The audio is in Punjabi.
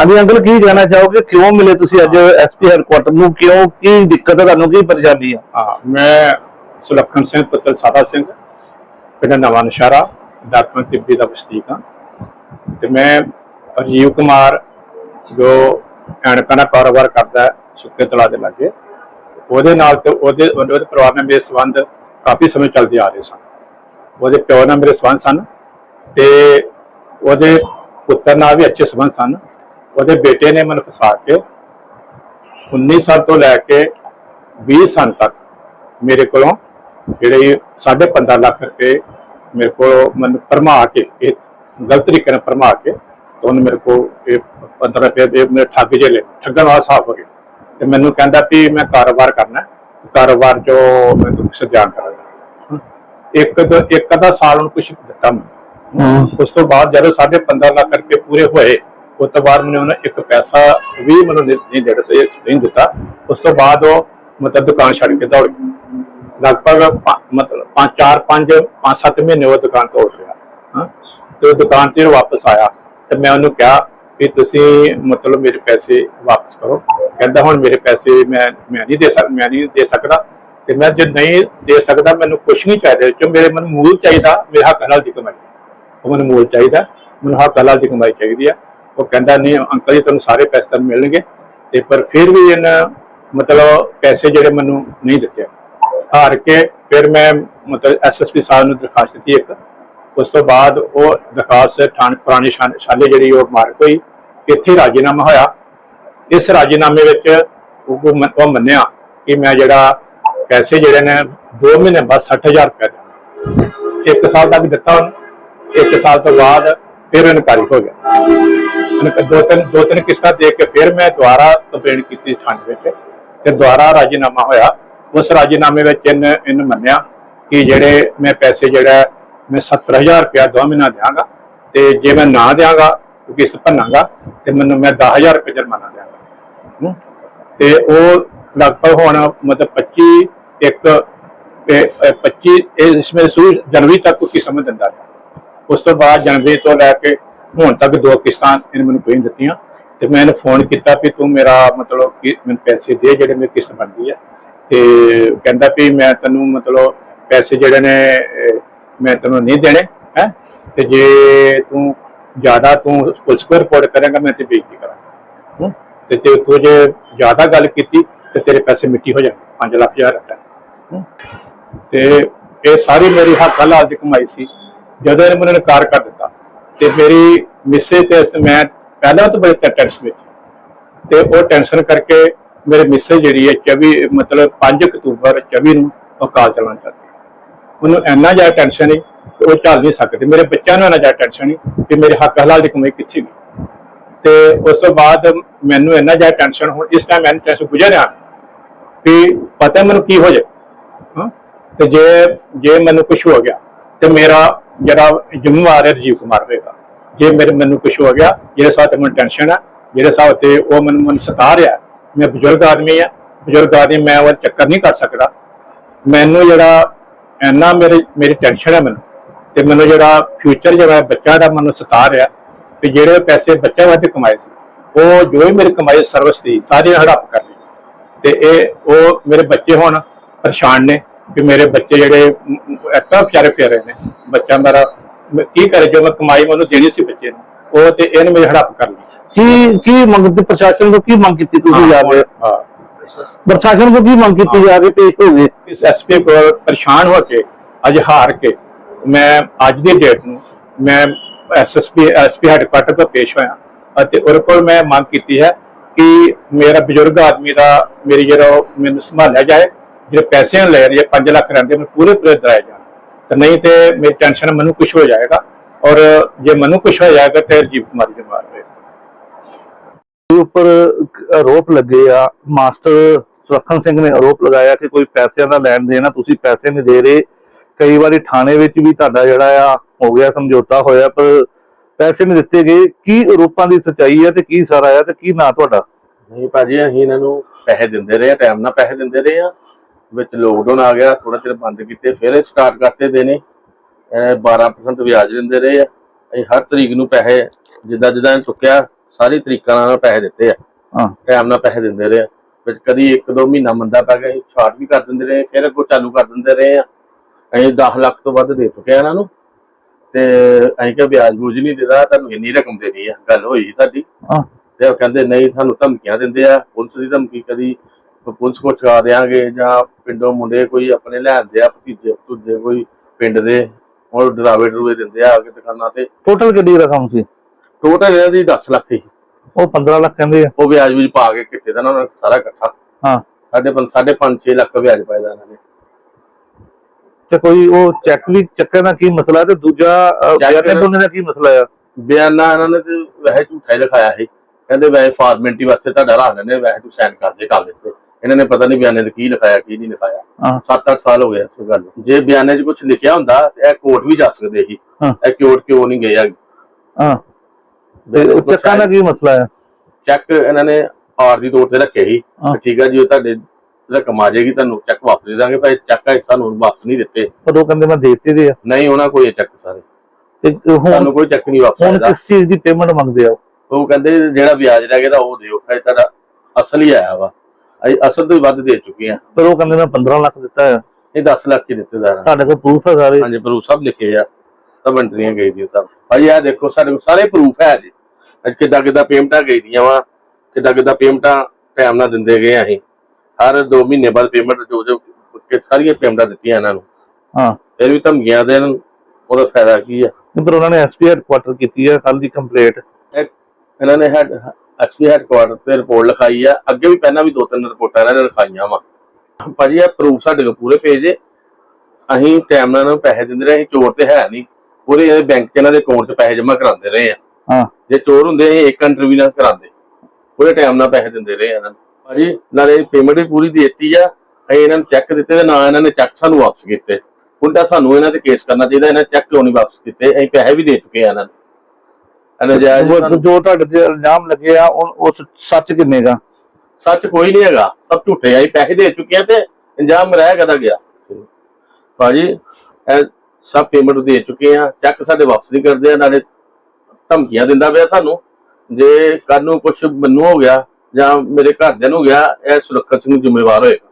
ਹਾਂਜੀ, ਅੰਕਲ, ਕੀ ਜਾਣਾ ਚਾਹੋਗੇ? ਕਿਉਂ ਮਿਲੇ ਤੁਸੀਂ ਅੱਜ ਐਸਪੀ ਹੈਡਕੁਆਟਰ ਨੂੰ? ਕਿਉਂ, ਕੀ ਦਿੱਕਤ ਹੈ ਤੁਹਾਨੂੰ? ਕੀ ਪਰੇਸ਼ਾਨੀ ਆ ਹਾਂ, ਮੈਂ ਸੁਲੱਖਣ ਸਿੰਘ, ਪੁੱਤਰ ਸਾਦਾ ਸਿੰਘ। ਪਿੰਡ ਨਵਾਂ ਨਸ਼ਾਰਾ, ਡਾਕਟਰ ਤਿੱਬੀ ਦਾ ਵਸਨੀਕ ਹਾਂ। ਤੇ ਮੈਂ ਰਾਜੀਵ ਕੁਮਾਰ, ਜੋ ਐਨਕਾਂ ਦਾ ਕਾਰੋਬਾਰ ਕਰਦਾ ਸੁੱਕੇ ਤਲਾ ਦੇ ਲਾਗੇ। ਉਹਦੇ ਨਾਲ ਤੇ ਉਹਦੇ ਉਹਦੇ ਉਹਦੇ ਪਰਿਵਾਰ ਨਾਲ ਮੇਰੇ ਸੰਬੰਧ ਕਾਫੀ ਸਮੇਂ ਚੱਲਦੇ ਆ ਰਹੇ ਸਨ। ਉਹਦੇ ਪਿਓ ਨਾਲ ਮੇਰੇ ਸੰਬੰਧ ਸਨ। ਤੇ ਉਹਦੇ ਪੁੱਤਰ ਨਾਲ ਵੀ ਅੱਛੇ ਸੰਬੰਧ ਸਨ। ਉਹਦੇ ਬੇਟੇ ਨੇ ਮੈਨੂੰ ਫਸਾ ਕੇ 19 ਸਾਲ ਤੋਂ ਲੈ ਕੇ 20 ਸਾਲ ਤੱਕ ਮੇਰੇ ਕੋਲੋਂ ਜਿਹੜੇ 15.5 ਲੱਖ ਰੁਪਏ ਮੇਰੇ ਕੋਲ ਮੈਨੂੰ ਭਰਮਾ ਕੇ ਇਹ ਗਲਤ ਤਰੀਕੇ ਨਾਲ ਭਰਮਾ ਕੇ ਤੇ ਉਹਨੇ ਮੇਰੇ ਕੋਲ ਇਹ 15 ਰੁਪਏ ਦੇ ਮੇਰੇ ਠੱਗ ਜੇ ਲੈ ਠੱਗਣ ਵਾਲਾ ਹਿਸਾਬ ਹੋ ਗਿਆ। ਤੇ ਮੈਨੂੰ ਕਹਿੰਦਾ ਵੀ ਮੈਂ ਕਾਰੋਬਾਰ ਕਰਨਾ ਕਾਰੋਬਾਰ ਜੋ ਮੈਨੂੰ ਕੁਛ ਜਾਣ ਕਰਾਂਗਾ। ਇੱਕ ਦੋ- ਇੱਕ ਅੱਧਾ ਸਾਲ ਉਹਨੂੰ ਕੁਛ ਦਿੱਤਾ ਮੈਂ ਉਸ ਤੋਂ ਬਾਅਦ ਜਦੋਂ 15.5 ਲੱਖ ਰੁਪਏ ਪੂਰੇ ਹੋਏ ਉਸ ਤੋਂ ਬਾਅਦ ਮੈਨੂੰ ਉਹਨੇ ਇੱਕ ਪੈਸਾ ਵੀ ਮੈਨੂੰ ਨਹੀਂ ਦਿੱਤਾ ਨਹੀਂ ਦਿੱਤਾ। ਉਸ ਤੋਂ ਬਾਅਦ ਉਹ ਮਤਲਬ ਦੁਕਾਨ ਛੱਡ ਕੇ ਦੌੜ। ਗਿਆ ਲਗਭਗ ਪੰ- ਮਤਲਬ 5 4 5 5 7 ਮਹੀਨੇ ਉਹ ਦੁਕਾਨ ਤੋਂ ਉੱਠ ਰਿਹਾ ਹਾਂ। ਤੇ ਉਹ ਦੁਕਾਨ ਤੇ ਵਾਪਸ ਆਇਆ, ਤੇ ਮੈਂ ਉਹਨੂੰ ਕਿਹਾ ਵੀ ਤੁਸੀਂ ਮਤਲਬ ਮੇਰੇ ਪੈਸੇ ਵਾਪਸ ਕਰੋ। ਕਹਿੰਦਾ ਹੁਣ ਮੇਰੇ ਪੈਸੇ ਮੈਂ ਮੈਂ ਨਹੀਂ ਦੇ ਸਕ ਮੈਂ ਨਹੀਂ ਦੇ ਸਕਦਾ। ਤੇ ਮੈਂ ਜੇ ਨਹੀਂ ਦੇ ਸਕਦਾ, ਮੈਨੂੰ ਕੁਝ ਨਹੀਂ ਚਾਹੀਦਾ। ਜੋ ਮੇਰੇ ਮਨ ਮੂਲ ਚਾਹੀਦਾ, ਮੇਰੇ ਹੱਕ ਨਾਲ ਦੀ ਕਮਾਈ। ਉਹ ਮੈਨੂੰ ਮੂਲ ਚਾਹੀਦਾ। ਮੈਨੂੰ ਹੱਕ ਹਲਾਲ ਦੀ ਕਮਾਈ ਚਾਹੀਦੀ ਆ। ਉਹ ਕਹਿੰਦਾ ਨਹੀਂ, ਅੰਕਲ ਜੀ, ਤੁਹਾਨੂੰ ਸਾਰੇ ਪੈਸੇ ਤਾਂ ਮਿਲਣਗੇ। ਤੇ ਪਰ ਫਿਰ ਵੀ ਇਹਨਾਂ ਮਤਲਬ ਪੈਸੇ ਜਿਹੜੇ ਮੈਨੂੰ ਨਹੀਂ ਦਿੱਤੇ। ਹਾਰ ਕੇ ਫਿਰ ਮੈਂ ਮਤਲਬ ਐਸਐਸਪੀ ਸਾਹਿਬ ਨੂੰ ਦਰਖਾਸਤ ਦਿੱਤੀ ਇੱਕ। ਉਸ ਤੋਂ ਬਾਅਦ ਉਹ ਦਰਖਾਸਤ ਥਾਣ ਪੁਰਾਣੀ ਸ਼ਾਲੇ ਜਿਹੜੀ ਉਹ ਮਾਰਕ ਹੋਈ ਇੱਥੇ ਰਾਜੀਨਾਮਾ ਹੋਇਆ। ਇਸ ਰਾਜੀਨਾਮੇ ਵਿੱਚ ਉਹ ਮੰਨਿਆ ਕਿ ਮੈਂ ਜਿਹੜਾ ਪੈਸੇ ਜਿਹੜੇ ਨੇ 2 ਮਹੀਨੇ ਬਾਅਦ 60000 ਰੁਪਏ ਦੇਣਾ। ਇੱਕ ਸਾਲ ਤੱਕ ਦਿੱਤਾ ਉਹਨੂੰ। ਇੱਕ ਸਾਲ ਤੋਂ ਬਾਅਦ ਫਿਰ ਇਨਕਾਰੀ ਹੋ ਗਿਆ। ਦੋ ਤਿੰਨ ਦੋ ਤਿੰਨ ਕਿਸ਼ਤਾਂ ਦੇ ਕੇ ਫਿਰ ਮੈਂ ਦੁਬਾਰਾ ਕੰਪਲੇਂਟ ਕੀਤੀ ਥਾਣੇ ਵਿੱਚ ਤੇ ਦੁਬਾਰਾ ਰਾਜੀਨਾਮਾ ਹੋਇਆ। ਉਸ ਰਾਜੀਨਾਮੇ ਵਿੱਚ ਇਹਨੇ ਇਹਨੇ ਮੰਨਿਆ ਕਿ ਜਿਹੜੇ ਮੈਂ ਪੈਸੇ ਜਿਹੜਾ ਮੈਂ 70000 ਰੁਪਇਆ ਦੋ ਮਹੀਨਾ ਦਿਆਂਗਾ ਤੇ ਜੇ ਮੈਂ ਨਾ ਦਿਆਂਗਾ ਕਿਸ਼ਤ ਭੰਨਾਂਗਾ ਤੇ ਮੈਨੂੰ ਮੈਂ 10000 ਰੁਪਏ ਜੁਰਮਾਨਾ ਦਿਆਂਗਾ। ਤੇ ਉਹ ਲਗਭਗ ਹੁਣ ਮਤਲਬ 25 ਇੱਕ ਇਹ, 25 ਇਹ ਇਸਮੇ ਸੂ ਜਨਵਰੀ ਤੱਕ ਕੋਈ ਸਮਝ ਦਿੰਦਾ ਰਿਹਾ। ਉਸ ਤੋਂ ਬਾਅਦ ਜਨਵਰੀ ਤੋਂ ਲੈ ਕੇ ਹੁਣ ਤੱਕ ਦੋ ਕਿਸ਼ਤਾਂ ਇਹਨੇ ਮੈਨੂੰ ਕੋਈ ਦਿੱਤੀਆਂ ਤੇ ਮੈਂ ਇਹਨੂੰ ਫੋਨ ਕੀਤਾ ਵੀ ਤੂੰ ਮੇਰਾ ਮਤਲਬ ਕਿ ਮੈਨੂੰ ਪੈਸੇ ਦੇ ਜਿਹੜੇ ਮੇਰੀ ਕਿਸ਼ਤ ਬਣਦੀ ਹੈ ਤੇ ਕਹਿੰਦਾ ਵੀ ਮੈਂ ਤੈਨੂੰ ਮਤਲਬ ਪੈਸੇ ਜਿਹੜੇ ਨੇ ਮੈਂ ਤੈਨੂੰ ਨਹੀਂ ਦੇਣੇ, ਹੈ? ਤੇ ਜੇ ਤੂੰ ਜ਼ਿਆਦਾ ਤੂੰ ਪੁਲਿਸ ਕੋਲ ਰਿਪੋਰਟ ਕਰੇਗਾ, ਮੈਂ ਤੇ ਬੇਇੱਜ਼ਤੀ ਕਰਾਂਗਾ। ਹਮ? ਤੇ ਜੇ ਤੂੰ ਜੇ ਜ਼ਿਆਦਾ ਗੱਲ ਕੀਤੀ, ਤੇ ਤੇਰੇ ਪੈਸੇ ਮਿੱਟੀ ਹੋ ਜਾਣਗੇ 5 ਲੱਖ ਹਜ਼ਾਰ ਤੱਕ ਤੇ ਇਹ ਸਾਰੀ ਮੇਰੀ ਹੱਕ ਹਲਾਲ ਦੀ ਕਮਾਈ ਸੀ। ਜਦੋਂ ਇਹਨੇ ਮੈਨੂੰ ਇਨਕਾਰ ਕਰ ਦਿੱਤਾ ਤੇ ਮੇਰੀ ਮਿਸੇ ਤੇ ਮੈਂ ਪਹਿਲਾਂ ਤੋਂ ਬੜੇ ਟੈਨਸ਼ਨ ਵਿੱਚ ਤੇ ਉਹ ਟੈਨਸ਼ਨ ਕਰਕੇ ਮੇਰੇ ਮਿਸੇ ਜਿਹੜੀ ਹੈ 24 ਮਤਲਬ 5 ਅਕਤੂਬਰ 24 ਨੂੰ ਉਹ ਕਾਲ ਚਲਾਉਣਾ ਚਾਹਤੀ ਉਹਨੂੰ ਇੰਨਾ ਜ਼ਿਆਦਾ ਟੈਨਸ਼ਨ ਹੈ ਕਿ ਉਹ ਚੱਲ ਨਹੀਂ ਸਕਦੇ। ਮੇਰੇ ਬੱਚਿਆਂ ਨੂੰ ਇੰਨਾ ਜ਼ਿਆਦਾ ਟੈਨਸ਼ਨ ਹੈ ਕਿ ਮੇਰੇ ਹੱਕ ਹਲਾਲ ਦੀ ਕਮਾਈ ਕਿੱਥੇ ਗਈ। ਤੇ ਉਸ ਤੋਂ ਬਾਅਦ ਮੈਨੂੰ ਇੰਨਾ ਜ਼ਿਆਦਾ ਟੈਨਸ਼ਨ ਹੁਣ ਇਸ ਟਾਈਮ ਮੈਨੂੰ ਟੈਨਸ਼ਨ ਗੁਜ਼ਰ ਕਿ ਪਤਾ ਮੈਨੂੰ ਕੀ ਹੋ ਜਾਏ। ਤੇ ਜੇ ਜੇ ਮੈਨੂੰ ਕੁਝ ਹੋ ਗਿਆ ਤੇ ਮੇਰਾ ਜਿਹੜਾ ਜ਼ਿੰਮੇਵਾਰ ਰਿਹਾ ਰਜੀਵ ਕੁਮਾਰ ਹੋਏਗਾ ਜੇ ਮੇਰੇ ਮੈਨੂੰ ਕੁਝ ਹੋ ਗਿਆ, ਜਿਹੜੇ ਸਾਥ ਮੈਨੂੰ ਟੈਨਸ਼ਨ ਹੈ ਜਿਹੜੇ ਸਾਥ ਤੇ ਉਹ ਮੈਨੂੰ ਮਨ ਸਤਾ ਰਿਹਾ। ਮੈਂ ਬਜ਼ੁਰਗ ਆਦਮੀ ਆ। ਬਜ਼ੁਰਗ ਆਦਮੀ ਮੈਂ ਉਹ ਚੱਕਰ ਨਹੀਂ ਕਰ ਸਕਦਾ। ਮੈਨੂੰ ਜਿਹੜਾ ਇੰਨਾ ਮੇਰੇ ਮੇਰੀ ਟੈਨਸ਼ਨ ਹੈ ਮੈਨੂੰ। ਤੇ ਮੈਨੂੰ ਜਿਹੜਾ ਫਿਊਚਰ ਜਿਹੜਾ ਬੱਚਾ ਦਾ ਮੈਨੂੰ ਸਤਾ ਰਿਹਾ। ਤੇ ਜਿਹੜੇ ਪੈਸੇ ਬੱਚਾ ਵਾਸਤੇ ਕਮਾਏ ਸੀ, ਉਹ ਜੋ ਵੀ ਮੇਰੀ ਕਮਾਈ ਸਰਵਿਸ ਦੀ ਸਾਰੀ ਹੜਪ ਕਰ ਲਈ ਤੇ ਇਹ ਉਹ ਮੇਰੇ ਬੱਚੇ ਹੁਣ ਪਰੇਸ਼ਾਨ ਨੇ। ਕਿ ਮੇਰੇ ਬੱਚੇ ਜਿਹੜੇ ਇੱਦਾਂ ਵਿਚਾਰੇ ਰਹੇ ਨੇ ਬੱਚਾ ਮੇਰਾ ਕੀ ਕਰੇ ਜੋ ਮੈਂ ਕਮਾਈ ਮੈਨੂੰ ਦੇਣੀ ਸੀ ਬੱਚੇ ਨੂੰ ਉਹ ਤੇ ਇਹਨੇ ਮੇਰੀ ਹੜਪ ਕਰ ਲਈ। ਕੀ ਕੀ ਮੰਗ ਤੇ ਪ੍ਰਸ਼ਾਸਨ ਤੋਂ ਕੀ ਮੰਗ ਕੀਤੀ ਤੁਸੀਂ ਜਾ ਕੇ? ਹਾਂ ਪ੍ਰਸ਼ਾਸਨ ਤੋਂ ਕੀ ਮੰਗ ਕੀਤੀ ਜਾ ਕੇ ਪੇਸ਼ ਹੋ ਗਏ? ਇਸ ਐਸਪੀ ਕੋਲ ਪਰੇਸ਼ਾਨ ਹੋ ਕੇ ਅੱਜ ਹਾਰ ਕੇ ਮੈਂ ਅੱਜ ਦੀ ਡੇਟ ਨੂੰ ਮੈਂ ਐਸਐਸਪੀ ਐਸਪੀ ਹੈਡਕੁਆਟਰ ਤੋਂ ਪੇਸ਼ ਹੋਇਆ ਅਤੇ ਉਹਦੇ ਕੋਲ ਮੈਂ ਮੰਗ ਕੀਤੀ ਹੈ ਕਿ ਮੇਰਾ ਬਜ਼ੁਰਗ ਆਦਮੀ ਦਾ ਮੇਰੀ ਜਿਹੜਾ ਮੈਨੂੰ ਸੰਭਾਲਿਆ ਜਾਏ ਜਿਹੜੇ ਪੈਸੇ ਲੈ ਰਹੇ 5 ਲੱਖ ਰਹਿੰਦੇ ਮੈਨੂੰ ਪੂਰੇ ਪੂਰੇ ਦਿਲਾਏ ਜਾਣ। ਤੇ ਨਹੀਂ ਤੇ ਮੇਰੀ ਟੈਨਸ਼ਨ ਮੈਨੂੰ ਕੁਝ ਹੋ ਜਾਏਗਾ ਔਰ ਜੇ ਮੈਨੂੰ ਕੁਝ ਹੋ ਜਾਏਗਾ ਤੇ ਰਜੀਵ ਕੁਮਾਰ ਜ਼ਿੰਮੇਵਾਰ ਹੋਏਗਾ ਦੇ ਉੱਪਰ ਆਰੋਪ ਲੱਗੇ ਆ ਮਾਸਟਰ ਸੁਰੱਖਣ ਸਿੰਘ ਨੇ ਆਰੋਪ ਲਗਾਇਆ ਕਿ ਕੋਈ ਪੈਸਿਆਂ ਦਾ ਲੈਣ ਦੇਣ ਆ ਤੁਸੀਂ ਪੈਸੇ ਨਹੀਂ ਦੇ ਰਹੇ। ਕਈ ਵਾਰੀ ਥਾਣੇ ਵਿੱਚ ਵੀ ਤੁਹਾਡਾ ਜਿਹੜਾ ਆ ਹੋ ਗਿਆ ਸਮਝੌਤਾ ਹੋਇਆ ਪਰ ਪੈਸੇ ਨਹੀਂ ਦਿੱਤੇ ਗਏ। ਕੀ ਆਰੋਪਾਂ ਦੀ ਸਚਾਈ ਹੈ ਤੇ ਕੀ ਸਾਰਾ ਆ ਤੇ ਕੀ ਨਾਂ ਤੁਹਾਡਾ? ਨਹੀਂ ਭਾਜੀ ਅਸੀਂ ਇਹਨਾਂ ਨੂੰ ਪੈਸੇ ਦਿੰਦੇ ਰਹੇ ਟਾਈਮ ਨਾਲ ਪੈਸੇ ਦਿੰਦੇ ਰਹੇ ਆ। ਵਿੱਚ ਲੋਕਡਾਊਨ ਆ ਗਿਆ ਥੋੜਾ ਚਿਰ ਬੰਦ ਕੀਤੇ ਫਿਰ ਸਟਾਰਟ ਕਰਤੇ ਦੇਣੇ। ਇਹ 12% ਵਿਆਜ ਦਿੰਦੇ ਰਹੇ ਆ। ਅਸੀਂ ਹਰ ਤਰੀਕ ਨੂੰ ਪੈਸੇ ਜਿੱਦਾਂ ਜਿੱਦਾਂ ਚੁੱਕਿਆ ਸਾਰੀ ਤਰੀਕਾਂ ਨਾਲ ਪੈਸੇ ਦਿੱਤੇ ਆ। ਹਾਂ। ਟਾਈਮ ਨਾਲ ਪੈਸੇ ਦਿੰਦੇ ਰਹੇ ਆ। ਵਿੱਚ ਕਦੀ ਇੱਕ ਦੋ ਮਹੀਨਾ ਮੰਦਾ ਪੈ ਗਿਆ ਛਾਟ ਵੀ ਕਰ ਦਿੰਦੇ ਰਹੇ ਫਿਰ ਅੱਗੋਂ ਚਾਲੂ ਕਰ ਦਿੰਦੇ ਰਹੇ ਆ। ਅਸੀਂ 10 ਲੱਖ ਤੋਂ ਵੱਧ ਦੇ ਚੁੱਕੇ ਆ ਇਹਨਾਂ ਨੂੰ। ਤੇ ਅਸੀਂ ਕਿਹਾ ਵਿਆਜ ਬੂਝ ਨਹੀਂ ਦੇਦਾ ਤੁਹਾਨੂੰ ਇੰਨੀ ਰਕਮ ਦੇਣੀ ਆ। ਗੱਲ ਹੋਈ ਸਾਡੀ। ਹਾਂ। ਤੇ ਉਹ ਕਹਿੰਦੇ ਨਹੀਂ ਤੁਹਾਨੂੰ ਧਮਕੀਆਂ ਦਿੰਦੇ ਆ। ਪੁਲਿਸ ਦੀ ਧਮਕੀ ਕਦੀ ਪੁਲਿਸ ਕੋ ਚੁਕਾ ਦੇਾਂਗੇ ਜਾਂ ਪਿੰਡੋਂ ਮੁੰਡੇ ਕੋਈ ਆਪਣੇ ਲੈਂਦੇ ਆ ਭਤੀਜੇ ਭਤੂਜੇ ਕੋਈ ਪਿੰਡ ਦੇ ਉਹ ਡਰਾਵੇ ਡਰੂਵੇ ਦਿੰਦੇ ਆ ਆ ਕੇ ਦੁਕਾਨਾਂ ਤੇ। ਟੋਟਲ ਕਿੰਨੀ ਰਕਮ ਸੀ? ਟੋਟਲ ਇਹਨਾਂ ਦੀ 10 ਲੱਖ ਸੀ। ਉਹ 15 ਲੱਖ ਕਹਿੰਦੇ ਆ। ਉਹ ਵਿਆਜ ਵੀ ਪਾ ਕੇ ਕਿੱਥੇ ਦਾ ਨਾ ਉਹਨਾਂ ਨੇ ਸਾਰਾ ਇਕੱਠਾ। ਹਾਂ। ਸਾਡੇ ਪੰਜ ਸਾਢੇ ਪੰਜ 6 ਲੱਖ ਵਿਆਜ ਪਾਇਦਾ ਇਹਨਾਂ ਨੇ। ਤੇ ਕੋਈ ਉਹ ਚੈੱਕ ਵੀ ਚੱਕਣ ਦਾ ਕੀ ਮਸਲਾ ਤੇ ਦੂਜਾ ਬਿਆਨੇ ਬੁਨੇ ਦਾ ਕੀ ਮਸਲਾ ਆ? ਬਿਆਨਾ ਇਹਨਾਂ ਨੇ ਤੇ ਵੈਸੇ ਝੂਠਾ ਹੀ ਲਿਖਾਇਆ ਸੀ। ਕਹਿੰਦੇ ਵੈਸੇ ਫਾਰਮੈਲਿਟੀ ਵਾਸਤੇ ਤੁਹਾਡਾ ਰੱਖ ਲੈਣੇ ਵੈਸੇ ਤੂੰ ਸਾਈਨ ਕਰ ਦੇ ਕਾਗਜ਼ ਤੇ। ਇਹਨਾਂ ਨੇ ਪਤਾ ਨਹੀਂ ਬਿਆਨੇ ਤੇ ਕੀ ਲਿਖਾਇਆ ਕੀ ਨਹੀਂ ਲਿਖਾਇਆ। ਹਾਂ। 7-8 ਸਾਲ ਹੋ ਗਏ ਇਸ ਗੱਲ ਨੂੰ। ਜੇ ਬਿਆਨੇ 'ਚ ਕੁਝ ਲਿਖਿਆ ਹੁੰਦਾ ਤੇ ਇਹ ਕੋਰਟ ਵੀ ਜਾ ਸਕਦੇ ਸੀ। ਹਾਂ। ਇਹ ਕੋਰਟ ਕਿਉਂ ਨਹੀਂ ਗਏ ਹਾਂ। ਤੇ ਉਹ ਚੱਕਾਂ ਦਾ ਕੀ ਮਸਲਾ ਆ? ਚੈੱਕ ਇਹਨਾਂ ਨੇ ਆਰ ਦੀ ਤੌਰ ਤੇ ਰੱਖੇ ਸੀ। ਹਾਂ। ਤੇ ਠੀਕ ਆ ਜੀ ਉਹ ਤੁਹਾਡੇ ਰਕਮ ਆ ਜਾਏਗੀ ਤੁਹਾਨੂੰ ਚੈੱਕ ਵਾਪਸ ਦੇ ਦਾਂਗੇ ਪਰ ਚੈੱਕ ਆ ਸਾਨੂੰ ਵਾਪਸ ਨਹੀਂ ਦਿੱਤੇ। ਪਰ ਉਹ ਕਹਿੰਦੇ ਮੈਂ ਦੇ ਦਿੱਤੇ ਦੇ ਆ। ਨਹੀਂ ਉਹਨਾਂ ਕੋਲ ਇਹ ਚੈੱਕ ਸਾਰੇ। ਤੇ ਹੁਣ ਸਾਨੂੰ ਕੋਈ ਚੈੱਕ ਨਹੀਂ ਵਾਪਸ ਹੁਣ ਆਇਆ। ਕਿਸ ਚੀਜ਼ ਦੀ ਪੇਮੈਂਟ ਮੰਗਦੇ ਆ ਉਹ? ਉਹ ਕਹਿੰਦੇ ਜਿਹੜਾ ਵਿਆਜ ਰਹਿ ਗਿਆ ਤਾਂ ਉਹ ਦਿਓ ਅਜੇ ਤੁਹਾਡਾ ਅਸਲ ਹੀ ਆਇਆ ਵਾ। ਅਸਲ ਤੋਂ ਹੀ ਵੱਧ ਦੇ ਚੁੱਕੇ ਆ ਪਰ ਉਹ ਕਹਿੰਦੇ ਮੈਂ 15 ਲੱਖ ਦਿੱਤਾ ਆ। ਇਹ 10 ਲੱਖ ਹੀ ਦਿੱਤੇ ਦਾਰਾਂ ਤੁਹਾਡੇ ਕੋਲ ਪ੍ਰੂਫ ਹੈ ਸਾਰੇ? ਹਾਂਜੀ ਪ੍ਰੂਫ ਸਭ ਲਿਖੇ ਆ। ਸਭ ਐਂਟਰੀਆਂ ਗਈ ਦੀਆਂ ਸਭ। ਭਾਜੀ ਆ ਦੇਖੋ ਸਾਡੇ ਕੋਲ ਸਾਰੇ ਪ੍ਰੂਫ ਹੈ ਜੀ। ਅੱਜ ਕਿੱਦਾਂ ਕਿੱਦਾਂ ਪੇਮੈਂਟਾਂ ਗਈ ਦੀਆਂ ਵਾ ਕਿੱਦਾਂ ਕਿੱਦਾਂ ਪੇਮੈਂਟਾਂ ਟਾਈਮ ਨਾਲ ਦਿੰਦੇ ਗਏ ਆ ਅਸੀਂ। ਹਰ 2 ਮਹੀਨੇ ਬਾਅਦ ਪੇਮੈਂਟ ਜੋ ਜੋ ਕਿ ਸਾਰੀਆਂ ਪੇਮੈਂਟਾਂ ਦਿੱਤੀਆਂ ਇਹਨਾਂ ਨੂੰ। ਹਾਂ। ਫਿਰ ਵੀ ਧਮਕੀਆਂ ਦੇਣ ਉਹਦਾ ਫਾਇਦਾ ਕੀ ਆ? ਪਰ ਉਹਨਾਂ ਨੇ ਐਸਪੀ ਹੈਡਕੁਆਟਰ ਕੀਤੀ ਆ ਕੱਲ ਦੀ ਕੰਪਲੇਂਟ ਇਹ- ਇਹਨਾਂ ਨੇ ਹੈਡ ਐਸਪੀ ਹੈਡਕੁਆਟਰ ਤੇ ਰਿਪੋਰਟ ਲਿਖਾਈ ਆ। ਅੱਗੇ ਵੀ ਪਹਿਲਾਂ ਵੀ ਦੋ ਤਿੰਨ ਰਿਪੋਰਟਾਂ ਇਹਨਾਂ ਨੇ ਲਿਖਾਈਆਂ ਵਾ। ਭਾਜੀ ਇਹ ਪ੍ਰੂਫ ਸਾਡੇ ਕੋਲ ਪੂਰੇ ਪੇਜ ਏ ਅਸੀਂ ਟਾਈਮ ਨਾਲ ਇਹਨਾਂ ਨੂੰ ਪੈਸੇ ਦਿੰਦੇ ਰਹੇ ਅਸੀਂ ਚੋਰ ਤੇ ਹੈ ਨਹੀਂ। ਪੂਰੇ ਇਹ ਬੈਂਕ 'ਚ ਇਹਨਾਂ ਦੇ ਅਕਾਊਂਟ 'ਚ ਪੈਸੇ ਜਮ੍ਹਾਂ ਕਰਾਉਂਦੇ ਰਹੇ ਆ। ਹਾਂ। ਜੇ ਚੋਰ ਹੁੰਦੇ ਅਸੀਂ ਇੱਕ ਇੰਟਰਵਿਊ ਨਾਲ ਕਰਾਉਂਦੇ। ਪੂਰੇ ਟਾਈਮ ਨਾਲ ਪੈਸੇ ਦਿੰਦੇ ਰਹੇ ਆ ਇਹਨਾਂ ਨੂੰ। ਭਾਜੀ ਨਾਲੇ ਪੇਮੈਂਟ ਵੀ ਪੂਰੀ ਦਿੱਤੀ ਆ। ਅਸੀਂ ਇਹਨਾਂ ਨੂੰ ਚੈੱਕ ਦਿੱਤੇ ਤੇ ਨਾ ਇਹਨਾਂ ਨੇ ਚੈੱਕ ਸਾਨੂੰ ਵਾਪਸ ਕੀਤੇ। ਉਲਟਾ ਸਾਨੂੰ ਇਹਨਾਂ ਤੇ ਕੇਸ ਕਰਨਾ ਚਾਹੀਦਾ ਇਹਨਾਂ ਚੈੱਕ ਕਿਉਂ ਨਹੀਂ ਵਾਪਸ ਕੀਤੇ? ਅਸੀਂ ਪੈਸੇ ਵੀ ਦੇ ਚੁੱਕੇ ਆ ਇਹਨਾਂ ਨੂੰ। ਇਹਨਾਂ ਜਾਇਜ਼ ਉਹ ਸਾਨੂੰ- ਜੋ ਤੁਹਾਡੇ ਤੇ ਇਲਜ਼ਾਮ ਲੱਗੇ ਆ ਉਹ ਉਹ ਸੱਚ ਕਿੰਨੇ ਦਾ ਸੱਚ ਕੋਈ ਨਹੀਂ ਹੈਗਾ। ਸਭ ਝੂਠੇ ਆ ਅਸੀਂ ਪੈਸੇ ਦੇ ਚੁੱਕੇ ਆ ਤੇ ਇੰਜਾਮ ਰਹਿ ਕਦਾ ਗਿਆ? ਭਾਜੀ ਸਭ ਪੇਮੈਂਟ ਦੇ ਚੁੱਕੇ ਆ ਚੈੱਕ ਸਾਡੇ ਵਾਪਸ ਨਹੀਂ ਕਰਦੇ ਆ ਨਾਲੇ ਧਮਕੀਆਂ ਦਿੰਦਾ ਪਿਆ ਸਾਨੂੰ। ਜੇ ਕੱਲ ਨੂੰ ਕੁਝ ਮੈਨੂੰ ਹੋ ਗਿਆ ਜਾਂ ਮੇਰੇ ਘਰਦਿਆਂ ਨੂੰ ਗਿਆ ਇਹ ਸੁਰੱਖਿਅਤ ਸਿੰਘ ਜ਼ਿੰਮੇਵਾਰ ਹੋਏਗਾ।